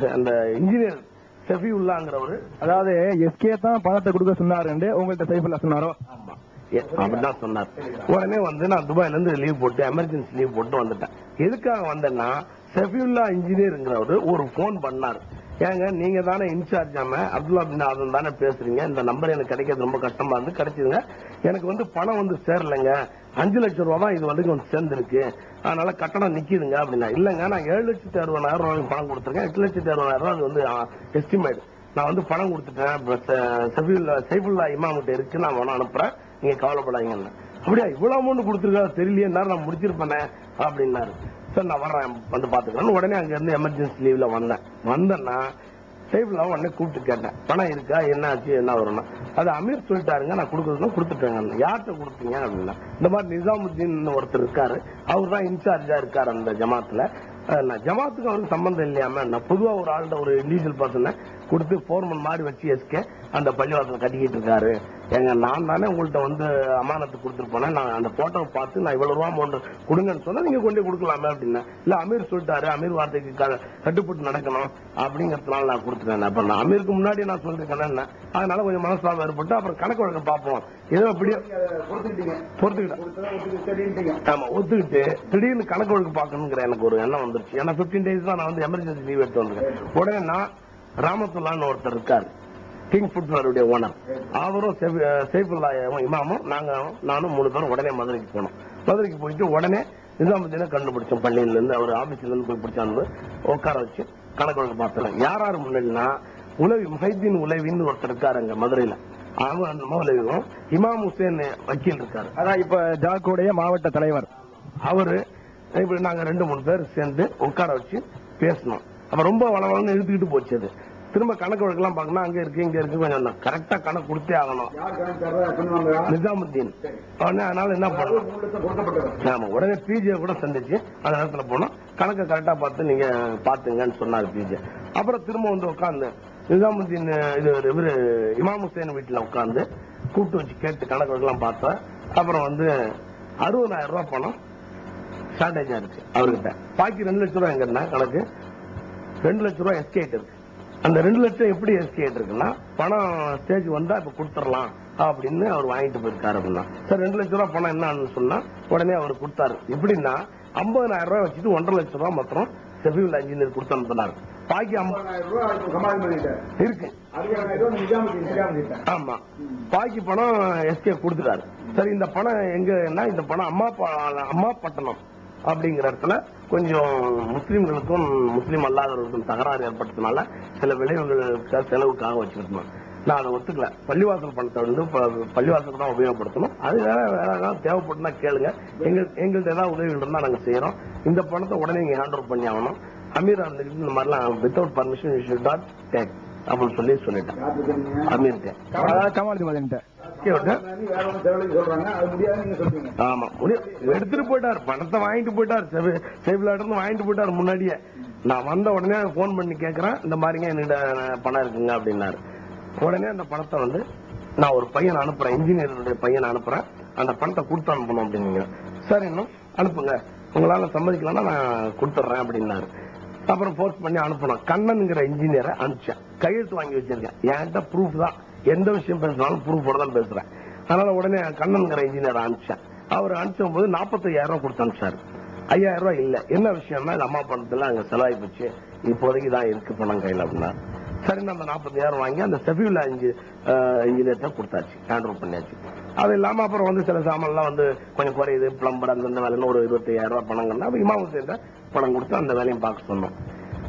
அந்த இன்ஜினியர் செஃபியுல்லாங்கிறவரு அதாவது எஸ்கே தான் பணத்தை கொடுக்க சொன்னாருன்னு உங்கள்ட்ட சைஃபுல்லா சொன்னாரோ? அப்படிதான் சொன்னார். உடனே வந்து நான் துபாயில இருந்து லீவ் போட்டு எமர்ஜென்சி லீவ் போட்டு வந்துட்டேன். எதுக்காக வந்தேன்னா செஃபியுல்லா இன்ஜினியருங்கிறவரு ஒரு ஃபோன் பண்ணார். ஏங்க நீங்க தானே இன்சார்ஜ் ஆம? அப்துல்லா பின் ஆதம் தானே பேசுறீங்க. இந்த நம்பர் எனக்கு கிடைக்கிறது ரொம்ப கஷ்டமா இருந்து கிடைச்சதுங்க. எனக்கு வந்து பணம் வந்து சேரலைங்க. அஞ்சு லட்சம் ரூபா தான் இது வந்து வந்து சேர்ந்துருக்கு. அதனால கட்டணம் நிக்குதுங்க அப்படின்னா. இல்லங்க நான் ஏழு லட்சத்தி அறுபதாயிரம் ரூபாய் பணம் கொடுத்துருக்கேன். எட்டு லட்சத்தி அறுபதாயிரம் ரூபாய் அது வந்து எஸ்டிமேட் நான் வந்து பணம் கொடுத்துட்டேன். பட், அஹ், சைஃபுல்லா இருக்கு. நான் வேணும் அனுப்புறேன். நீங்க கவலைப்படாதீங்கன்னு அப்படியா இவ்வளவு அமௌண்ட் கொடுத்துருக்கா? தெரியலையே. நேரம் நான் முடிச்சிருப்பேனே அப்படின்னாரு. சார் நான் வர்றேன். வந்து பாத்துக்கிறேன் உடனே அங்கேருந்து எமர்ஜென்சி லீவில் வந்தேன். வந்தேன்னா சைஃபுல்லா உடனே கூப்பிட்டு கேட்டேன். பணம் இருக்கா? என்ன ஆச்சு? என்ன வரும்னா. அது அமீர் சொல்லிட்டாருங்க. நான் கொடுக்குறதுனா கொடுத்துட்டேங்க. யார்கிட்ட கொடுத்தீங்க அப்படின்னா இந்த மாதிரி நிசாமுத்தீன் ஒருத்தர் இருக்காரு. அவர் தான் இன்சார்ஜா இருக்காரு அந்த ஜமாத்துல. நான் ஜமாத்துக்கு அவருக்கு சம்பந்தம் இல்லையாம நான் பொதுவாக ஒரு ஆள்கிட்ட ஒரு இண்டிவிஜுவல் பர்சனை கொடுத்து போர்மன் மாதிரி வச்சு எஸ்கே அந்த பள்ளிவாசல கட்டிக்கிட்டு இருக்காரு. ஏங்க நான் தானே உங்கள்ட்ட வந்து அமானத்து கொடுத்துட்டு போனேன். நான் அந்த போட்டோவை பார்த்து நான் இவ்வளவு ரூபா அமௌண்ட் கொடுங்கன்னு சொன்னா நீங்க கொண்டு கொடுக்கலாமே அப்படின்னா. இல்ல அமீர் சொல்லிட்டாரு. அமீர் வார்த்தைக்கு கட்டுப்பட்டு நடக்கணும் அப்படிங்கறதுனால நான் கொடுத்துட்டேன். அப்ப நான் அமீருக்கு முன்னாடி நான் சொல்லிருக்கேன் அதனால கொஞ்சம் மனஸ்தாபம் ஏற்பட்டு அப்புறம் கணக்கு வழக்கு பார்ப்போம். ஏதோ அப்படியே பொறுத்துக்கிட்டேன். ஆமா ஒத்துக்கிட்டு திடீர்னு கணக்கு வழக்கு பார்க்கணுங்கிற எனக்கு ஒரு எண்ணம் வந்துருச்சு. ஏன்னா 15 டேஸ் தான் நான் வந்து எமர்ஜென்சி லீவ் எடுத்து வந்திருக்கேன். உடனே நான் ராமத்துல்லான்னு ஒருத்தர் இருக்காரு. கிங் ஃபுட்வேருடைய ஓனர் அவரும் செஃப்- அஹ் சைஃபுல்லா இமாமும் நாங்க நானும் மூணு பேரும் உடனே மதுரைக்கு போனோம். மதுரைக்கு போயிட்டு உடனே நிசாமுத்தீனை கண்டுபிடிச்சோம். பள்ளியில இருந்து அவர் ஆபீஸ்ல இருந்து போய் பிடிச்சாந்து உட்கார வச்சு கணக்கு வழக்கு பார்த்தேன் யார் யார் முன்னாடினா உலவி முஹைதீன் உலவின்னு ஒருத்தர் இருக்காரு அங்க மதுரையில. அவன் அந்த மௌலவியும் இமாம் ஹுசேன் வக்கீல் இருக்காரு. அதான் இப்ப ஜாக்குடைய மாவட்ட தலைவர். அவரு இப்படி நாங்க ரெண்டு மூணு பேர் சேர்ந்து உட்கார வச்சு பேசணும் அப்ப ரொம்ப வளவளன்னு இழுத்துக்கிட்டு போச்சு அது. திரும்ப கணக்கு வழக்கெல்லாம் பார்க்கணும் அங்க இருக்கு இங்க இருக்கு கொஞ்சம் கரெக்டா கணக்கு கொடுத்தே ஆகணும். நிஜாமுத்தீன் உடனே அதனால என்ன பண்ணணும் ஆமா உடனே பிஜே கூட சந்திச்சு அந்த நேரத்துல போனோம் கணக்கை கரெக்டா பார்த்து நீங்க பாத்துங்கன்னு சொன்னாரு பிஜே அப்புறம் திரும்ப வந்து உட்காந்து நிஜாமுத்தீன் இது இவரு இமாம் ஹுசேன் வீட்டுல உட்காந்து கூப்பிட்டு வச்சு கேட்டு கணக்கு வழக்கெல்லாம் பார்த்தேன் அப்புறம் வந்து அறுபதாயிரம் ரூபாய் பணம் ஷார்டேஜா இருக்கு அவர்கிட்ட. பாக்கி ரெண்டு லட்சம் ரூபாய் எங்க இருந்தா கணக்கு? ரெண்டு லட்சம் ரூபாய் எஸ்கேட் இருக்கு. அந்த ரெண்டு லட்சம் எப்படி எஸ்கேட் இருக்குன்னா பணம் ஸ்டேஜ் வந்தா இப்ப கொடுத்துடலாம் அப்படின்னு அவர் வாங்கிட்டு போயிருக்காரு அப்படின்னா. சார் ரெண்டு லட்சம் ரூபாய் பணம் என்னன்னு சொன்னா உடனே அவர் கொடுத்தாரு. எப்படின்னா ஐம்பதாயிரம் ரூபாய் வச்சுட்டு ஒன்றரை லட்சம் ரூபாய் மாத்திரம் செஃபியூல் இன்ஜினியர் கொடுத்து அனுப்பினாரு. பாக்கி இருக்கு. ஆமா. பாக்கி பணம் எஸ்கே கொடுத்துட்டாரு. சரி இந்த பணம் எங்கன்னா இந்த பணம் அம்மா அம்மா பட்டணம் அப்படிங்கிற இடத்துல கொஞ்சம் முஸ்லீம்களுக்கும் முஸ்லீம் அல்லாதவர்களுக்கும் தகராறு ஏற்பட்டதுனால சில விளைவுகளுக்கு செலவுக்காக வச்சிருந்தோம் நான் அதை ஒத்துக்கல. பள்ளிவாசல் பணத்தை வந்து ப- பள்ளிவாசலுக்கு தான் உபயோகப்படுத்தணும். அது வேற வேற ஏதாவது தேவைப்பட்டுனா கேளுங்க. எங்களுக்கு எங்கள்கிட்ட ஏதாவது உதவிகள் இருந்தால் நாங்கள் செய்யறோம் இந்த பணத்தை உடனே நீங்கள் ஹேண்ட் ஓவர் பண்ணி ஆகணும். அமீர் அந்த இந்த மாதிரிலாம் without permission you should not take அப்படின்னு சொல்லி சொல்லிட்டேன். அமீர்கிட்ட. அதாவது கமாலுக்கு ஆமா எடுத்துட்டு போயிட்டார். பணத்தை வாங்கிட்டு போயிட்டார். சேவிலாட்ட இருந்து வாங்கிட்டு போயிட்டார் முன்னாடியே. நான் வந்த உடனே போன் பண்ணி கேக்குறேன் இந்த மாதிரிங்க என்கிட்ட பணம் இருக்குங்க அப்படின்னாரு. உடனே அந்த பணத்தை வந்து நான் ஒரு பையனை அனுப்புறேன் இன்ஜினியருடைய பையனை அனுப்புறேன். அந்த பணத்தை கொடுத்து அனுப்பணும் அப்படின்னீங்க. சரி இன்னும் அனுப்புங்க. உங்களால சம்மதிக்கலன்னா நான் கொடுத்துட்றேன் அப்படின்னாரு. அப்புறம் ஃபோர்ஸ் பண்ணி அனுப்பணும். கண்ணனுங்கிற இன்ஜினியரை அனுப்பிச்சேன். கையெழுத்து வாங்கி வச்சிருக்கேன். என்கிட்ட ப்ரூஃப் தான். எந்த விஷயம் பேசினாலும் ப்ரூஃப் தான் பேசுறேன். அதனால உடனே கண்ணன்கிற இன்ஜினியர் அனுப்பிச்சேன் அவர் அனுப்பிச்சும் போது நாற்பத்தையாயிரம் ரூபாய் கொடுத்து அனுப்பிச்சாரு. ஐயாயிரம் ரூபாய் இல்ல. என்ன விஷயம்னா இந்த அம்மா பணத்துல அங்க செலவாகி போச்சு இப்போதைக்கு தான் இருக்கு பணம் கையில அப்படின்னா. சரி நம்ம நாற்பத்தாயிரம் வாங்கி அந்த செஃபியூல் இன்ஜி இன்ஜினியர் கொடுத்தாச்சு. ஹேண்ட் பண்ணியாச்சு. அது இல்லாம அப்புறம் வந்து சில சாமான்லாம் வந்து கொஞ்சம் குறையுது. பிளம்பர் அந்தந்த வேலைன்னு ஒரு இருபத்தையாயிரம் ரூபாய் பணம் அப்ப இமாம் சேர்ந்த பணம் கொடுத்து அந்த வேலையும் பார்க்க சொன்னோம்.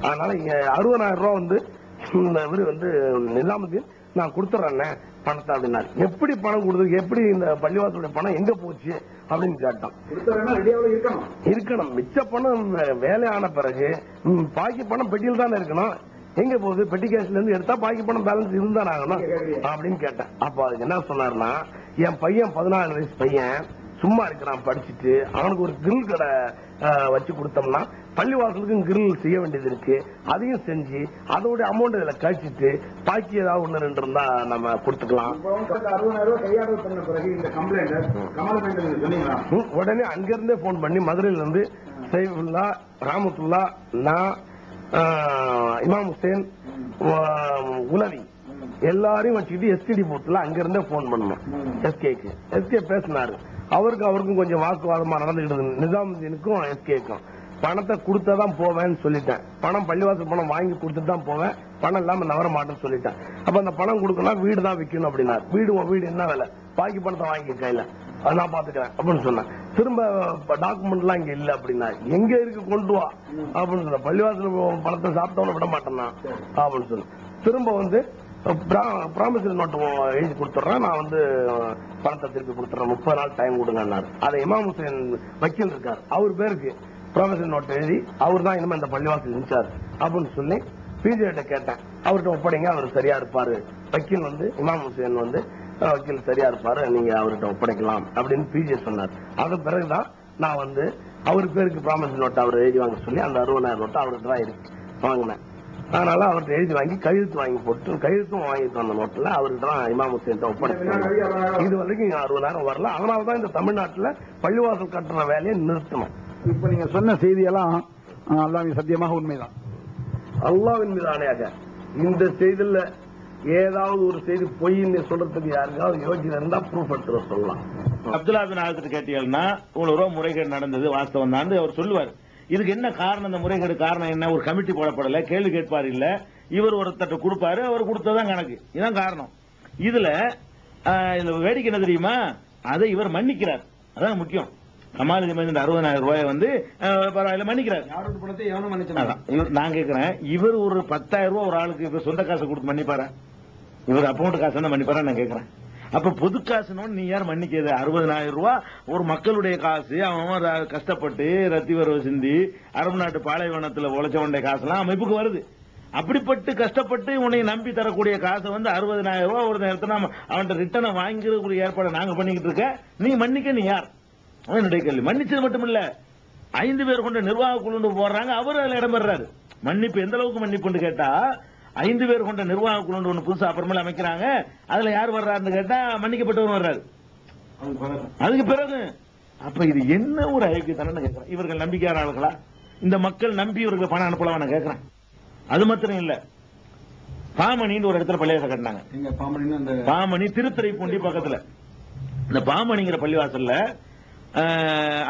அதனால இங்க அறுபதாயிரம் ரூபாய் வந்து இந்த வந்து நிலாமுதீன் நான் கொடுத்துட்றேன்னே பணத்தை அப்படின்னாரு. எப்படி பணம் கொடுத்து எப்படி இந்த பள்ளிவாசலுடைய பணம் எங்க போச்சு? அப்படின்னு கேட்டோம் இருக்கணும். மிச்ச பணம் வேலை ஆன பிறகு பாக்கி பணம் பெட்டியில் தானே இருக்கணும். எங்க போகுது? பெட்டி கேஸ்ல இருந்து எடுத்தா பாக்கி பணம் பேலன்ஸ் இருந்தா ஆகணும்? அப்படின்னு கேட்டேன். அப்ப அதுக்கு என்ன சொன்னாருன்னா என் பையன் பதினாலு வயசு பையன் சும்மா இருக்கிறான் படிச்சுட்டு. அவனுக்கு ஒரு கிரில் கடை வச்சு கொடுத்தோம்னா பள்ளிவாசலுக்கும் கிரில் செய்ய வேண்டியது இருக்கு. அதையும் செஞ்சு அதோட அமௌண்ட் இதுல கழிச்சிட்டு பாக்கி ஏதாவது ஒண்ணு ரெண்டு இருந்தா நம்ம கொடுத்துக்கலாம். உடனே அங்கிருந்தே போன் பண்ணி மதுரையில இருந்து சைஃபுல்லா ராமத்துல்லா நான் இமாம் ஹுசேன் உலவி எல்லாரையும் வச்சுக்கிட்டு எஸ்டிடி பூத்துல அங்க இருந்தே போன் பண்ணணும். எஸ்கேக்கு எஸ்கே பேசினாரு. அவருக்கு அவருக்கும் கொஞ்சம் வாக்குவாதமா நடந்துகிட்டு நிசாமுதீனுக்கும் எஸ்கேக்கும். பணத்தை கொடுத்தாதான் போவேன்னு சொல்லிட்டேன். பணம் பள்ளிவாசல் பணம் வாங்கி கொடுத்துட்டு தான் போவேன். பணம் இல்லாம நவர மாட்டேன்னு சொல்லிட்டேன். அப்ப அந்த பணம் கொடுக்கணும் வீடு தான் விற்கணும் அப்படின்னா வீடு வீடு என்ன வேலை? பாக்கி பணத்தை வாங்கி கையில. அதை நான் பாத்துக்கிறேன் அப்படின்னு சொன்னேன். திரும்ப டாக்குமெண்ட் எல்லாம் இங்க இல்ல அப்படின்னா எங்க இருக்கு? கொண்டு வா. அப்படின்னு சொன்ன பள்ளிவாசல் பணத்தை சாப்பிட்டவன விட மாட்டேன்னா? அப்படின்னு சொன்னேன். திரும்ப வந்து ப்ராமிசரி நோட்டு எழுதி கொடுத்துட்றேன். நான் வந்து பணத்தை திருப்பி கொடுத்துட்றேன். முப்பது நாள் டைம் கொடுங்கன்னாரு அதை இமாம் ஹுசேன் வக்கீல் இருக்கார். அவர் பேருக்கு ப்ராமிசரி நோட்டு எழுதி அவர் தான் இனிமேல் இந்த பள்ளிவாசல் இருந்துச்சார் அப்படின்னு சொல்லி பிஜேட்ட கேட்டேன். அவர்கிட்ட ஒப்படைங்க அவர் சரியா இருப்பாரு. வக்கீல் வந்து இமாம் ஹுசேன் வந்து வக்கீல் சரியா இருப்பாரு. நீங்க அவர்கிட்ட ஒப்படைக்கலாம். அப்படின்னு பிஜே சொன்னார். அதன் பிறகுதான் நான் வந்து அவர் பேருக்கு ப்ராமிசரி நோட்டு அவர் எழுதி வாங்க சொல்லி அந்த அறுபதாயிரம் நோட்டு அவர்கிட்ட தான் இருக்கு. வாங்கினேன். அதனால அவர்கிட்ட எழுதி வாங்கி கையெழுத்து வாங்கி போட்டு கையெழுத்தும் வாங்கிட்டு வந்த நோட்டுல அவர்கிட்ட தான் இமாம் ஹுசேன் ஒப்படைச்சு இது வரைக்கும் அறுபதாயிரம் வரல. அதனாலதான் இந்த தமிழ்நாட்டுல பள்ளிவாசல் கட்டுற வேலையை நிறுத்தணும். இப்ப நீங்க சொன்ன செய்தியெல்லாம் அல்லாஹ் சத்தியமாக உண்மைதான். அல்லாவின் மீது ஆணையாக இந்த செய்தியில ஏதாவது ஒரு செய்தி பொய்ன்னு சொல்றதுக்கு யாருக்காவது யோசனை இருந்தா ப்ரூஃப் எடுத்து சொல்லலாம் அப்துல்லா பின் ஆசிட்டு கேட்டீங்கன்னா ரூபா முறைகேடு நடந்தது வாஸ்தவம் தான் அவர் சொல்லுவார். இதுக்கு என்ன காரணம்? இந்த முறைகேடு காரணம் என்ன? ஒரு கமிட்டி போடப்படல கேள்வி கேட்பார் இல்ல. இவர் ஒருத்தட்ட கொடுப்பாரு அவர் கொடுத்ததான் கணக்கு. இதான் காரணம். இதுல வேடிக்கை என்ன தெரியுமா? அதை இவர் மன்னிக்கிறார். அதான் முக்கியம். கமாலுதி மதிந்த அறுபதாயிரம் ரூபாய் வந்து பரவாயில்ல மன்னிக்கிறார். நான் கேக்குறேன். இவர் ஒரு பத்தாயிரம் ரூபாய் ஒரு ஆளுக்கு சொந்த காசு கொடுத்து மன்னிப்பாரா? இவர் அக்கௌண்ட் காசு மன்னிப்பாரா நான் கேக்குறேன். அப்ப பொது காசுன்னு நீ யார் மன்னிக்கிறது அறுபதனாயிரம் ரூபாய் ஒரு மக்களுடைய காசு அவன் அவன் கஷ்டப்பட்டு ரத்தி வரவு சிந்தி அரபு நாட்டு பாலைவனத்துல உழைச்சவனுடைய காசுலாம் அமைப்புக்கு வருது. அப்படிப்பட்டு கஷ்டப்பட்டு உன்னை நம்பி தரக்கூடிய காசை வந்து அறுபதனாயிரம் ரூபாய் ஒரு நேரத்தில் நம்ம அவன்கிட்ட ரிட்டனை வாங்கிக்கூடிய ஏற்பாடு நாங்க பண்ணிக்கிட்டு இருக்க. நீ மன்னிக்க நீ யார்? என்னுடைய கேள்வி. மன்னிச்சது மட்டும் இல்ல ஐந்து பேர் கொண்ட நிர்வாக குழு போடுறாங்க. அவர் அதில் இடம்பெறாரு மன்னிப்பு எந்த அளவுக்கு மன்னிப்புன்னு கேட்டா ஐந்து பேர் கொண்ட நிர்வாக குழு ஒன்று புதுசா அப்புறமேல அமைக்கிறாங்க. அதுல யார் வர்றாருன்னு கேட்டா மன்னிக்கப்பட்டவர் வர்றாரு. அதுக்கு பிறகு அப்ப இது என்ன ஒரு ஐக்கியத்தனம் கேட்கிறேன் இவர்கள் நம்பிக்கையாளர்களா இந்த மக்கள் நம்பி இவர்கள் பணம் அனுப்பலாம் நான் கேட்கிறேன் அது மாத்திரம் இல்ல. பாமணின்னு ஒரு இடத்துல பள்ளியாசம் கட்டினாங்க. பாமணி திருத்துறைப்பூண்டி பக்கத்துல. இந்த பாமணிங்கிற பள்ளிவாசல்ல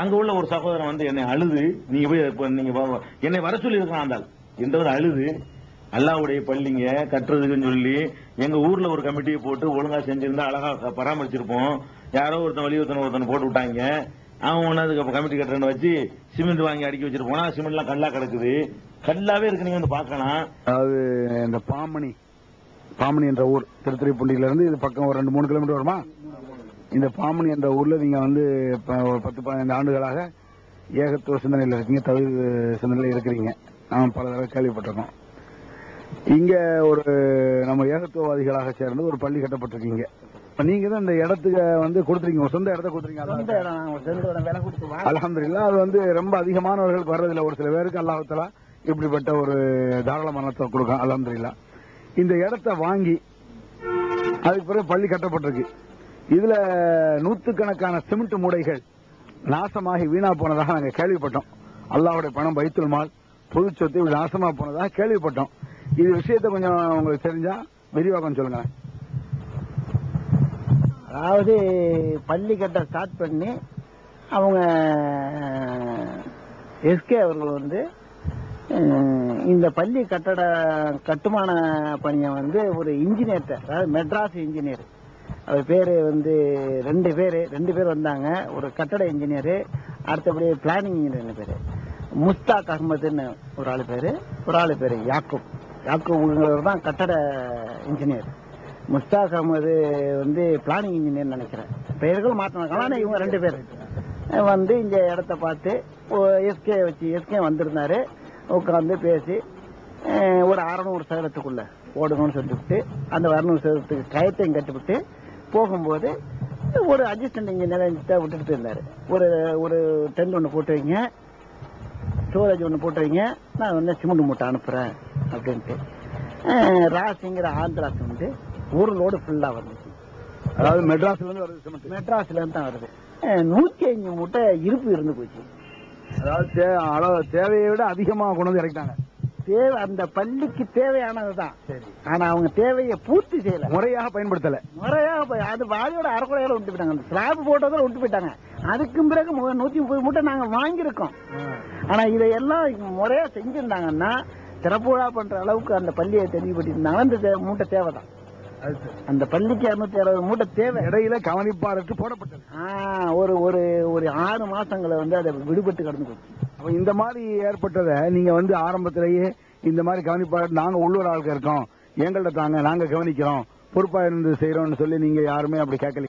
அங்க உள்ள ஒரு சகோதரன் வந்து என்னை அழுது நீங்க போய் நீங்க என்னை வர சொல்லி இருக்கான் அந்த ஆள். என்றவர் அழுது அல்லாவுடைய பள்ளிங்க கட்டுறதுக்குன்னு சொல்லி எங்க ஊர்ல ஒரு கமிட்டியை போட்டு ஒழுங்கா செஞ்சிருந்தா அழகா பராமரிச்சிருப்போம். யாரோ ஒருத்தன் வலியுறுத்தன ஒருத்தன் போட்டு விட்டாங்க. அவன் ஒன்னாவது கமிட்டி கட்டுறேன்னு வச்சு சிமெண்ட் வாங்கி அடுக்கி வச்சிருப்போனா சிமெண்ட்லாம் கல்லா கிடக்குது. கல்லாவே இருக்கு. நீங்க வந்து பார்க்கலாம். அதாவது இந்த பாமணி பாமணி என்ற ஊர் திருத்துறைப்பூண்டியில இருந்து இது பக்கம் ஒரு ரெண்டு மூணு கிலோமீட்டர் வருமா? இந்த பாமணி என்ற ஊர்ல நீங்க வந்து ஒரு பத்து பதினைந்து ஆண்டுகளாக ஏகத்துவ சிந்தனையில் இருக்கீங்க தவிர சிந்தனையில் இருக்கிறீங்க. நாம் பல தடவை கேள்விப்பட்டிருக்கோம். இங்க ஒரு நம்ம ஏகத்துவவாதிகளாக சேர்ந்து ஒரு பள்ளி கட்டப்பட்டிருக்கீங்க. நீங்க தான் இந்த இடத்துக்கு வந்து கொடுத்துருக்கீங்க. சொந்த இடத்த கொடுத்துருக்கீங்க. அல்ஹம்துலில்லாஹ் அது வந்து ரொம்ப அதிகமானவர்கள் வர்றதில்ல. ஒரு சில பேருக்கு அல்லாஹாலா இப்படிப்பட்ட ஒரு தாராள மரணத்தை கொடுக்கும் அல்ஹம்துலில்லாஹ். இந்த இடத்த வாங்கி அதுக்கு பிறகு பள்ளி கட்டப்பட்டிருக்கு. இதுல நூத்துக்கணக்கான சிமெண்ட் மூடைகள் நாசமாகி வீணா போனதாக நாங்க கேள்விப்பட்டோம். அல்லாஹ்வுடைய பணம் பைத்துல் மால் பொது சொத்து இப்படி நாசமா போனதாக கேள்விப்பட்டோம். இது விஷயத்த கொஞ்சம் உங்களுக்கு தெரிஞ்சா விரிவா கொஞ்சம் சொல்லுங்க. அதாவது பள்ளி கட்ட ஸ்டார்ட் பண்ணி அவங்க எஸ்கே அவர்கள் வந்து இந்த பள்ளி கட்டட கட்டுமான பணியை வந்து ஒரு இன்ஜினியர்கிட்ட அதாவது மெட்ராஸ் இன்ஜினியர் அவர் பேர் வந்து ரெண்டு பேர் ரெண்டு பேர் வந்தாங்க. ஒரு கட்டட இன்ஜினியரு அடுத்தபடி பிளானிங் இன்ஜினியர் பேர். முஸ்தாக் அகமதுன்னு ஒரு ஆள் பேர் ஒரு ஆள் பேர் யாக்கும் யாக்கூப்ங்கிறவர் தான் கட்டட இன்ஜினியர் முஸ்தாக் அகமது வந்து பிளானிங் இன்ஜினியர் நினைக்கிறேன். பெயர்களும் மாற்றினாங்க ஆனால் இவங்க ரெண்டு பேர். வந்து இந்த இடத்த பார்த்து எஸ்கே வச்சு எஸ்கே வந்திருந்தாரு. உட்காந்து பேசி ஒரு அறநூறு சதுரத்துக்குள்ள ஓடணும்னு சொல்லிவிட்டு அந்த அறநூறு சதுரத்துக்கு கயத்தையும் கட்டிவிட்டு போகும்போது ஒரு அசிஸ்டன்ட் இன்ஜினியரை விட்டுட்டு இருந்தார் ஒரு ஒரு டென்ட் ஒன்று போட்டு வைங்க. ஸ்டோரேஜ் ஒன்று போட்டு வைங்க. நான் வந்து சிமெண்ட் மூட்டை அனுப்புகிறேன் அப்படின்ட்டு. ராசிங்கிற ஆந்திராஸ் வந்து ஒரு லோடு ஃபுல்லாக வந்துச்சு. அதாவது மெட்ராஸ்ல இருந்து வருது சிமெண்ட். மெட்ராஸ்ல இருந்து தான் வருது. நூத்தி அஞ்சு மூட்டை இருப்பு இருந்து போச்சு. அதாவது அளவு தேவையை விட அதிகமா கொண்டு வந்து இறக்கிட்டாங்க. தேவை அந்த பள்ளிக்கு தேவையானதுதான் சரி. ஆனா அவங்க தேவையை பூர்த்தி செய்யல. முறையாக பயன்படுத்தல. முறையா போய் அது வாயோட அரைக்குறையோட விட்டு போயிட்டாங்க. அந்த ஸ்லாப் போட்டதோட விட்டு போயிட்டாங்க. அதுக்கும் பிறகு நூத்தி முப்பது மூட்டை நாங்க வாங்கியிருக்கோம். ஆனா இதையெல்லாம் முறையா செஞ்சிருந்தாங்கன்னா திறப்புழா பண்ற அளவுக்கு அந்த பள்ளியை தெளிவுபடுத்திருந்தாங்கன்னா இந்த தே- மூட்டை தேவைதான். அந்த பள்ளிக்கு இருநூத்தி அறுபது மூட்டை தேவை. இடையில கவனிப்பாரற்று போடப்பட்டது. ஒரு ஒரு ஒரு ஆறு மாசங்களை வந்து அதை விடுபட்டு கடந்து போச்சு. அப்ப இந்த மாதிரி ஏற்பட்டதை நீங்க வந்து ஆரம்பத்திலேயே இந்த மாதிரி கவனிப்பாரற்று நாங்க உள்ளூர் ஆளுக்கு இருக்கோம். எங்கள்ட்ட தாங்க நாங்க கவனிக்கிறோம். பொறுப்பா இருந்து செய்யறோம்னு சொல்லி நீங்க யாருமே அப்படி கேட்கல.